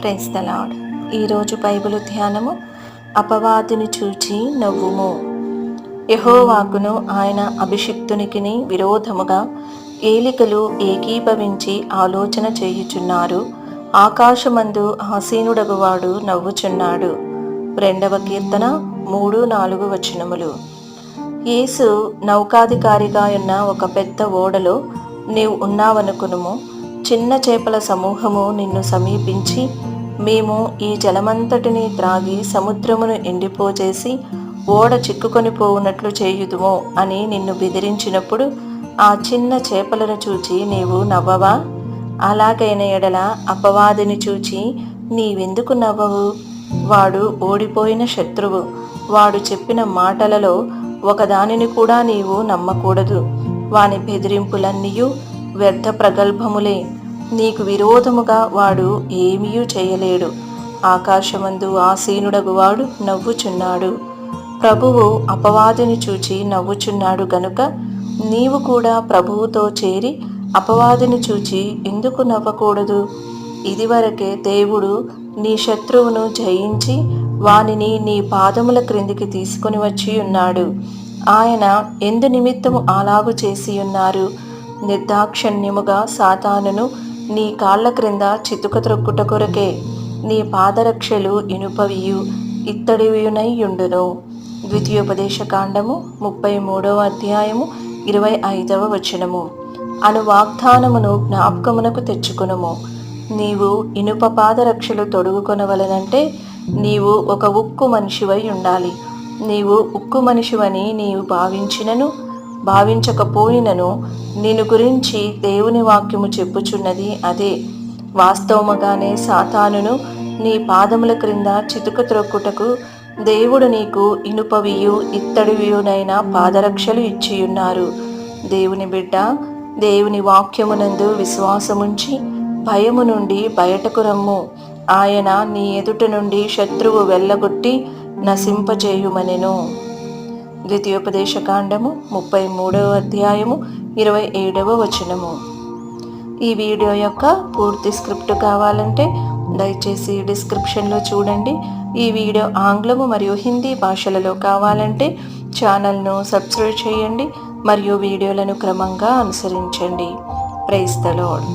క్రైస్తలాడ్. ఈరోజు బైబిల్ ధ్యానము. అపవాదిని చూచి నవ్వుము. యహోవాకును ఆయన అభిషిక్తునికిని విరోధముగా ఏలికలు ఏకీభవించి ఆలోచన చేయుచున్నారు. ఆకాశమందు ఆసీనుడగువాడు నవ్వుచున్నాడు. రెండవ కీర్తన మూడు నాలుగు వచనములు. యేసు నౌకాధికారిగా ఉన్న ఒక పెద్ద ఓడలో నీవు ఉన్నావనుకునుము. చిన్న చేపల సమూహము నిన్ను సమీపించి మేము ఈ జలమంతటిని త్రాగి సముద్రమును ఎండిపోచేసి ఓడ చిక్కుకొని పోవునట్లు చేయుదుము అని నిన్ను బెదిరించినప్పుడు ఆ చిన్న చేపలను చూచి నీవు నవ్వవా? అలాగైన ఎడల అపవాదిని చూచి నీవెందుకు నవ్వవు? వాడు ఓడిపోయిన శత్రువు. వాడు చెప్పిన మాటలలో ఒకదానిని కూడా నీవు నమ్మకూడదు. వాని బెదిరింపులన్నీయు వ్యర్థ ప్రగల్భములే నీకు విరోధముగా వాడు ఏమీ చేయలేడు. ఆకాశమందు ఆసీనుడగువాడు నవ్వుచున్నాడు. ప్రభువు అపవాదిని చూచి నవ్వుచున్నాడు గనుక నీవు కూడా ప్రభువుతో చేరి అపవాదిని చూచి ఎందుకు నవ్వకూడదు? ఇదివరకే దేవుడు నీ శత్రువును జయించి వానిని నీ పాదముల క్రిందికి తీసుకొని వచ్చి ఉన్నాడు. ఆయన ఎందు నిమిత్తము అలాగు చేసి ఉన్నారు. నిర్దాక్షణ్యముగా సాతానును నీ కాళ్ళ క్రింద చితుక త్రొక్కుట కొరకే నీ పాదరక్షలు ఇనుపవియు ఇత్తడివియునై యుండును ద్వితీయోపదేశ కాండము ముప్పై మూడవ అధ్యాయము ఇరవై ఐదవ వచనము. అను వాగ్దానమును జ్ఞాపకమునకు తెచ్చుకునము. నీవు ఇనుప పాదరక్షలు తొడుగుకొనవలనంటే నీవు ఒక ఉక్కు మనిషివై ఉండాలి. నీవు ఉక్కు మనిషివని నీవు భావించినను భావించకపోయినను నేను గురించి దేవుని వాక్యము చెప్పుచున్నది అదే. వాస్తవముగానే సాతానును నీ పాదముల క్రింద చితుక త్రొక్కుటకు దేవుడు నీకు ఇనుపవియు ఇత్తడివియునైన పాదరక్షలు ఇచ్చియున్నారు. దేవుని బిడ్డ దేవుని వాక్యమునందు విశ్వాసముంచి భయము నుండి బయటకు రమ్ము. ఆయన నీ ఎదుట నుండి శత్రువు వెళ్ళగొట్టి నశింపజేయుమనెను. ద్వితీయోపదేశకాండము ముప్పై మూడవ అధ్యాయము ఇరవై ఏడవ వచనము. ఈ వీడియో యొక్క పూర్తి స్క్రిప్ట్ కావాలంటే దయచేసి డిస్క్రిప్షన్లో చూడండి. ఈ వీడియో ఆంగ్లము మరియు హిందీ భాషలలో కావాలంటే ఛానల్ను సబ్స్క్రైబ్ చేయండి మరియు వీడియోలను క్రమంగా అనుసరించండి. Praise the lord.